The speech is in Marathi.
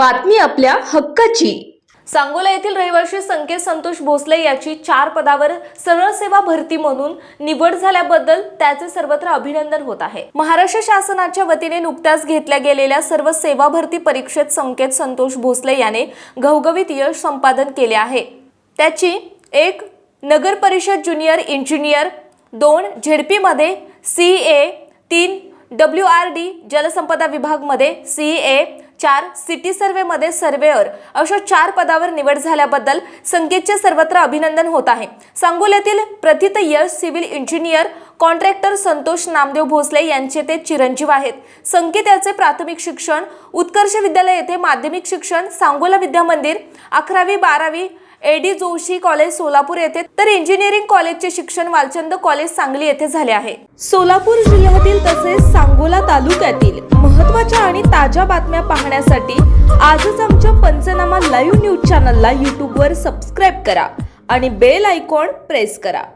बातमी आपल्या हक्काची. सांगोला येथील रहिवासी संकेत संतोष भोसले याची चार पदावर सरळ सेवा भरती म्हणून निवड झाल्याबद्दल त्याचे सर्वत्र अभिनंदन होत आहे. महाराष्ट्र शासनाच्या वतीने नुकत्याच घेतल्या गेलेल्या सर्व सेवा भरती परीक्षेत संकेत संतोष भोसले याने घवघवीत यश संपादन केले आहे. त्याची एक नगर परिषद ज्युनियर इंजिनियर दोन झेडपीमध्ये सी ए तीन डब्ल्यू आर डी जलसंपदा विभागमध्ये सी ए चार सिटी सर्वेमध्ये सर्वेअर अशा चार पदावर निवड झाल्याबद्दल संकेतचे सर्वत्र अभिनंदन होत आहे. सांगोल्यातील प्रथित यश civil engineer contractor Santosh Namdev Bhosale यांचे ते चिरंजीव आहेत. संकेत याचे प्राथमिक शिक्षण उत्कर्ष विद्यालय येथे माध्यमिक शिक्षण सांगोला विद्या मंदिर अकरावी बारावी एडी जोशी कॉलेज सोलापूर येथे तर इंजिनिअरिंग कॉलेजचे शिक्षण वालचंद कॉलेज सांगली येथे झाले आहे. सोलापूर जिल्ह्यातील तसेच सांगोला तालुक्यातील महत्त्वाच्या आणि ताज्या बातम्या पाहण्यासाठी आजच आमच्या पंचनामा लाईव्ह न्यूज चॅनलला यूट्यूबवर सबस्क्राईब करा आणि बेल आयकॉन प्रेस करा.